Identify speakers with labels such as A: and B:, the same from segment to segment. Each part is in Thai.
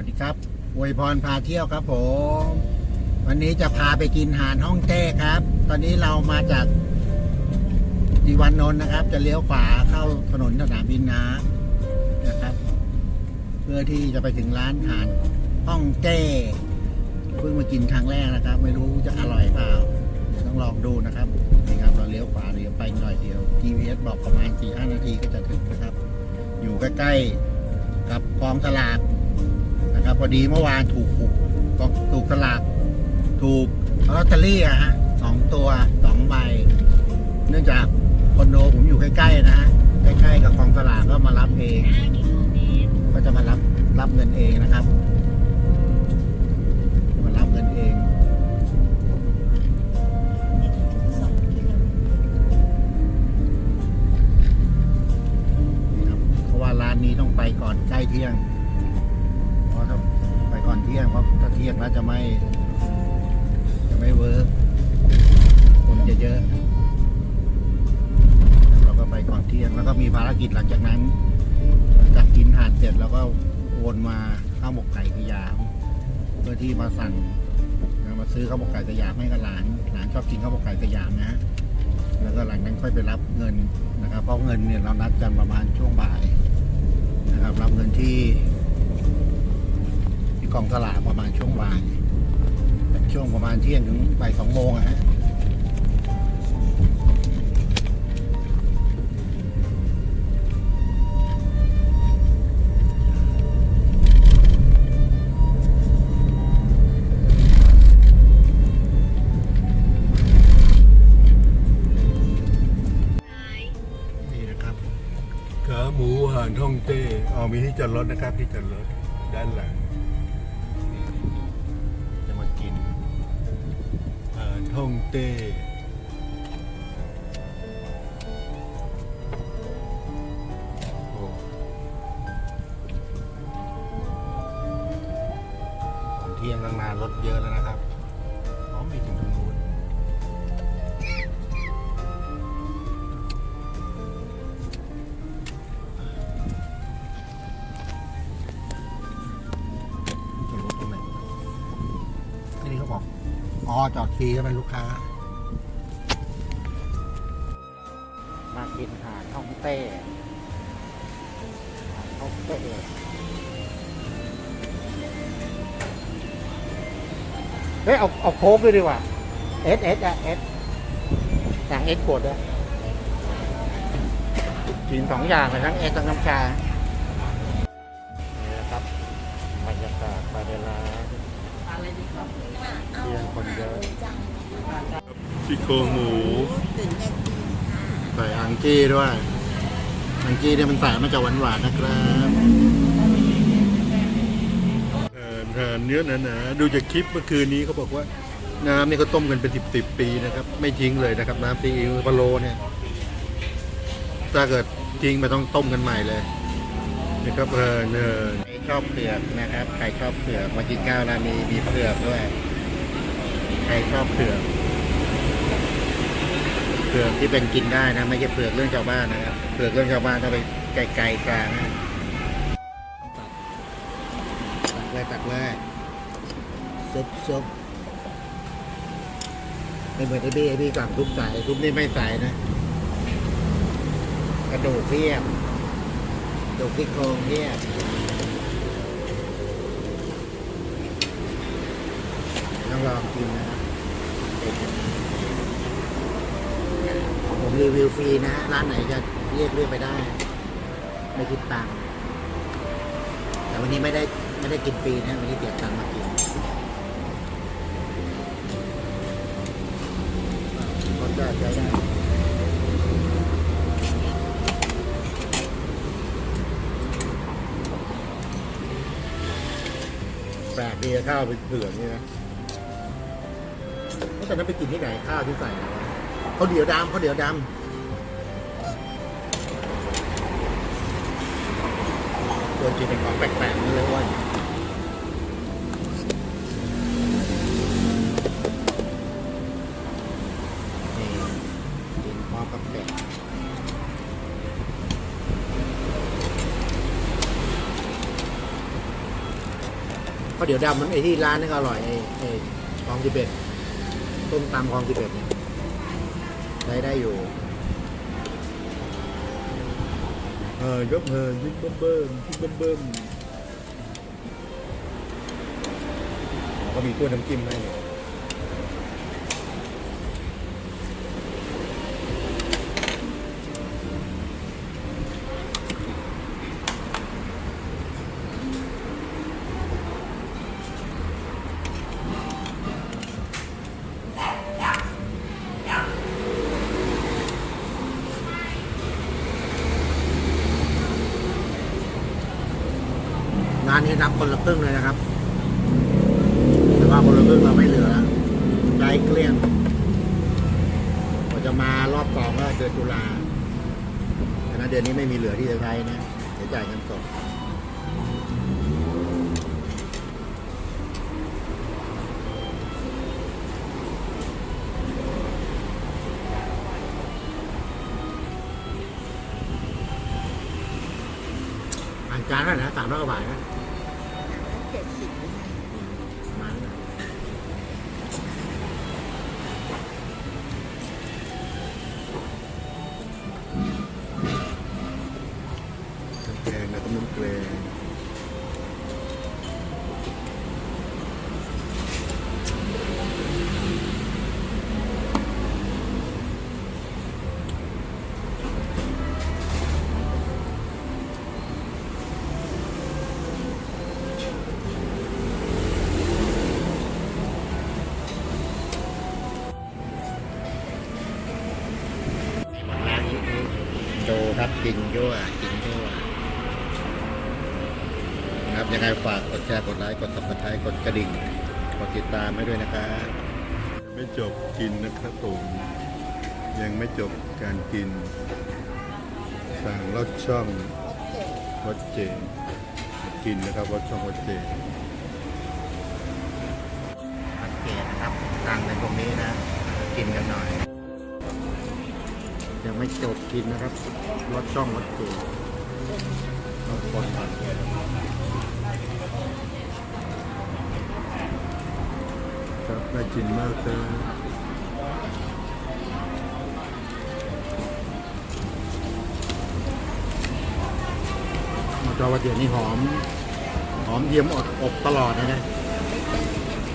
A: วัสดีครับอวยพรพาเที่ยวครับผม วันนี้จะพาไปกินหานห้องเต้ครับ ตอนนี้เรามาจากอีวันนนท์นะครับ จะเลี้ยวขวาเข้าถนนสนามบินน้ำนะครับ เพื่อที่จะไปถึงร้านหานห้องเต้เพิ่งมากินครั้งแรกนะครับ ไม่รู้จะอร่อยเปล่าเดี๋ยวต้องลองดูนะครับนี่ครับเราเลี้ยวขวาเลี้ยวไปหน่อยเดียว GPS บอกประมาณ4-5นาทีก็จะถึงนะครับ อยู่ใกล้ๆกับกองสลาก นะพอดีเมื่อวานถูกกกองถูกสลากถูกลอตเตอรี่อะฮะสองตัวสองใบเนื่องจากคอนโดผมอยู่ใกล้ๆนะใกล้ๆกับกองสลากก็มารับเอง ก็จะมารับรับเงินเองนะครับ มารับเงินเองเพราะว่าร้านนี้ต้องไปก่อนใกล้เที่ยง เพราะถ้าไปก่อนเที่ยงเพราะถ้าเที่ยงแล้วจะไม่ จะไม่เวิร์กคนจะเยอะ เราก็ไปก่อนเที่ยงแล้วก็มีภารกิจหลังจากนั้นหลังจากกินอาหารเสร็จแล้วก็วนมาข้าวหมกไก่สยาม เพื่อที่มาสั่งนะมาซื้อข้าวหมกไก่สยามให้กับหลานหลานชอบกินข้าวหมกไก่สยามนะฮะแล้วก็หลังนั้นค่อยไปรับเงินนะครับ เพราะเงินเนี่ยเรานัดกันประมาณช่วงบ่ายนะครับรับเงินที่ กองสลากประมาณช่วงบ่ายช่วงประมาณเที่ยงถึงบ่ายสองโมงอะฮะนี่นะครับขาหมูห่านท่องเต้เอามีที่จอดรถนะครับที่จอดรถด้านหลัง ท่องเต้เที่ยงตั้งนานรถเยอะแล้วนะครับ อ๋อจอดฟรีก็เป็นลูกค้า มากินอาหารฮ่องเต้อาหารฮ่องเต้เฮ้ยเอาเอาโค้กด้วยดีกว่าเอสเอสอะเอสสั่งเอสขวดด้วยกินสองอย่างเลยทั้งเอสทั้งน้ำชา ซี่โครงหมูใส่อังกี้ด้วยอังกี้เนี่ยมันใส่มันจะหวานหวานๆนะครับเอ่อทานเนื้อหนาๆดูจากคลิปเมื่อคืนนี้เขาบอกว่า น้ำนี่เขาต้มกันเป็นสิบสิบปีนะครับ ไม่ทิ้งเลยนะครับ น้ำซีอิ๊วพะโลเนี่ยถ้าเกิดทิ้งมันต้องต้มกันใหม่เลยนะครับเออเนอใครชอบเผือกนะครับใครชอบเผือกมากินข้าวร้านนี้มีเผือกด้วยใครชอบเผือก เผือกที่เป็นกินได้นะ ไม่ใช่เผือกเรื่องชาวบ้านนะครับเผือกเรื่องชาวบ้านต้องไปไกลๆกลางนะตักเลยตักเลยซุปซุปไม่เหมือนไอ้บี้ไอ้บี้สั่งทุบใส่ทุบนี่ไม่ใส่นะกระดูกเพียบดูกที่โครงเนี่ยต้องลองกินนะครับ ผมรีวิวฟรีนะ ร้านไหนจะเรียกเรียกไปได้ ไม่คิดตังค์แต่วันนี้ไม่ได้ไม่ได้กินฟรีนะวันนี้เสียตังค์มากินรสชาติใช้ได้แปลกดีนะข้าวเป็นเผือกนี่นะแล้วตอนนั้นไปกินที่ไหนข้าวที่ใส่อะไร เขาเดี๋ยวดำเขาเดี๋ยวดำตัวจริงเป็นของแปลกๆนี่เลยว่านี่กินพร้อมกับเป็ดราะเดี๋ยวดำมันไอ้ที่ร้านนี่ก็อร่อยไอ้ไอ้คลองสิบเอ็ดต้มตำคลองสิบเอ็ด เนี่ยได้ได้อยู่
B: เออยกเฮินยิกเบิ่มเบิ่มยิกเบิ่มเบิ่มก็มีถ้วยน้ำจิ้มให้เนี่ย
A: นนี้รับคนละครึ่งเลยนะครับ แต่ว่าคนละครึ่งเราไม่เหลือแล้เกลี้ยงพอจะมารอบสองก็เดือนตุลาฉะนั้นเดือนนี้ไม่มีเหลือที่จะใช้นะเดี๋ยวจ่ายเงินสดอ่านจานแล้วนะสามร้อยกว่าบาทนะ นะครับ ยังไงฝากกดแชร์ กดไลค์ กด subscribe กดกระดิ่ง กดติดตามให้ด้วยนะครับ
B: ไม่จบกินนะครับผมยังไม่จบการกิน สั่งรสช่องวัดเจกินนะครับวัดช่องวัดเจ
A: สังเกตนะครับตั้งในตรงนี้นะ กินกันหน่อย ยังไม่จบกินนะครับรสช่องรสจูต้องคนก่อน
B: ครับ น่ากินมากเลย
A: มาจอว่าเดียวนี้หอม หอมเทียมอดอบตลอดนะนะ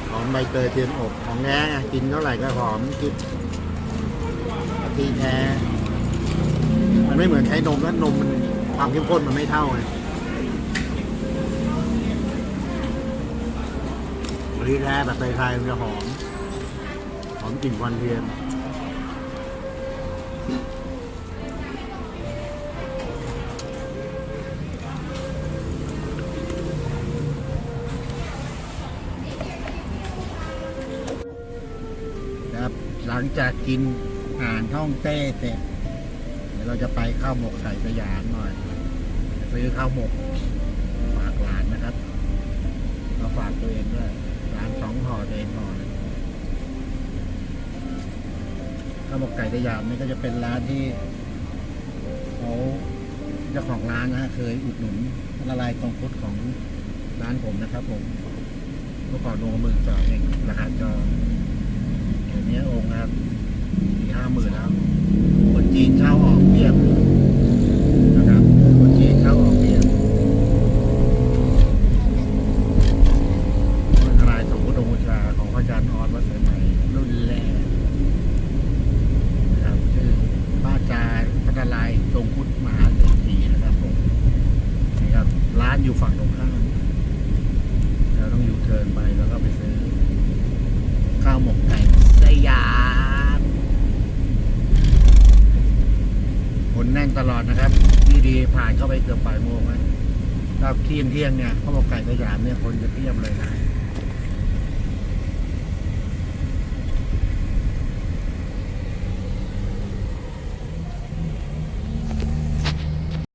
A: หอมใบเตยเทียมอบของแท้ไงกินเท่าไหร่ก็หอมกินกะทิแท้มันไม่เหมือนใช้นมแล้วนมมันความเข้มข้นมันไม่เท่าไง กะทิแท้แบบไทยๆมันจะหอม หอมกลิ่นควันเทียนครับหลังจากกินอาหารท่องเต้เสร็จเดี๋ยวเราจะไปข้าวหมกไก่สยามหน่อยซื้อข้าวหมกาวหมกไก่สยามนี่ก็จะเป็นร้านที่เขาเจ้าของร้านนะฮะเคยอุดหนุนละลายกองฟุตของร้านผมนะครับ ผมเมื่อก่อนโลหมื่นสอเองราคาจอเดี๋ยวนี้องค์ครับมีห้าหมื่นแล้ว คนจีนเช่าออกเพียบนารายณ์สมพุทธบูชาของพระอาจารย์ออสวัดสายไหมรุ่นแรกนะครับชื่อพระอาจารย์พัฒนายณ์ทรงพุทธมหาเศรษฐีนะครับผมนี่ครับ ร้านอยู่ฝั่งตรงข้ามเราต้องอยู่เทิร์นไปแล้วก็ไปซื้อ ข้าวหมกไก่สยามค นแน่นตลอดนะครับดีดีผ่านเข้าไปเกือบบ่ายโมงนะถ้าเที่ยงเที่ยงเนี่ยเขาบอกไก่สยามเนี่ยคนจะเพียบเลยนะ